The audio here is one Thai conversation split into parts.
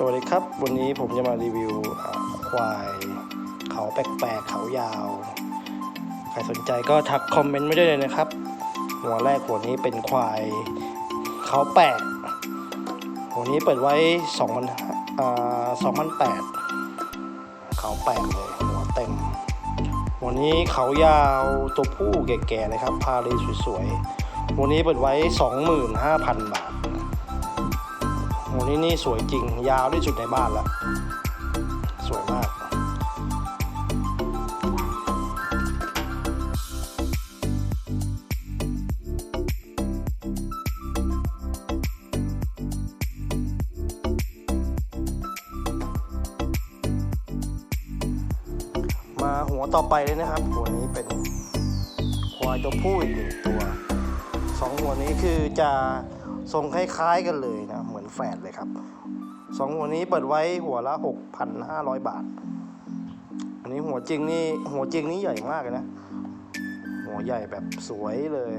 สวัสดีครับ วันนี้ผมจะมารีวิวควายเขาแปลกๆเขายาว ใครสนใจก็ทักคอมเมนต์ไม่ได้เลยนะครับ หัวแรกหัวนี้เป็นควายเขาแปลกหัวนี้เปิดไว้2,000อ่า2,008 เขาแปลกเลยหัวเต็ม วันนี้เขายาวตัวผู้แก่ๆเลยครับพาเลสวยๆวันนี้เปิดไว้ 25,000 บาท โหนี่นี่สวยจริง ยาวที่สุดในบ้านละสวยมากมาหัวต่อไปเลยนะครับ หัวนี้เป็นควายตัวผู้อีกหนึ่งตัวสองหัวนี้คือจะ ทรงคล้ายๆกันเลยนะ เหมือนแฝดเลยครับสองหัวนี้เปิดไว้หัวละ 6,500 บาท อันนี้หัวจริงนี่หัวจริงนี่ใหญ่มากเลยนะ หัวใหญ่แบบสวยเลย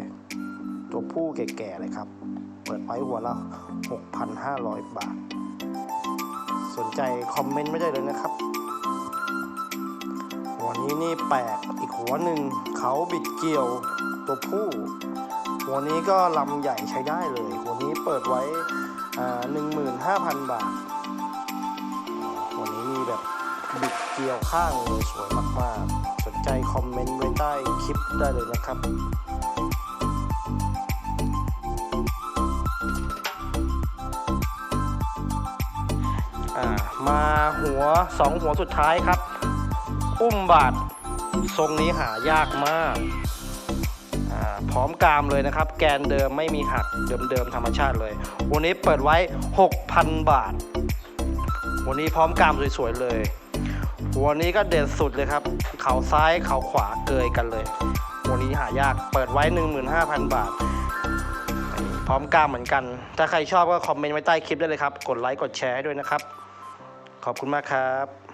ตัวผู้แก่ๆเลยครับ เปิดไว้หัวละ 6,500 บาท สนใจคอมเมนต์ไม่ได้เลยนะครับ หัวนี้นี่แปลกอีกหัวหนึ่งเขาบิดเกี่ยวตัวผู้ หัวนี้ก็ลำใหญ่ใช้ได้เลย หัวนี้เปิดไว้หนึ่งหมื่นห้าพันบาท หัวนี้มีแบบบิดเกี่ยวข้างเลยสวยมากๆ สนใจคอมเมนต์ไว้ใต้คลิปได้เลยนะครับมาหัวสองหัวสุดท้ายครับ อุ้มบาททรงนี้หายากมาก พร้อมกรามเลยนะครับ แกนเดิมไม่มีหักเดิมๆธรรมชาติเลย วันนี้เปิดไว้ 6,000 บาท วันนี้พร้อมกรามสวยๆเลยหัวนี้ก็เด็ดสุดเลยครับ เขาซ้ายเขาขวาเกยกันเลย วันนี้หายากเปิดไว้ 15,000 บาท พร้อมกล้ามเหมือนกัน ถ้าใครชอบก็คอมเมนต์ไว้ใต้คลิปได้เลยครับ กดไลค์กดแชร์ให้ด้วยนะครับ ขอบคุณมากครับ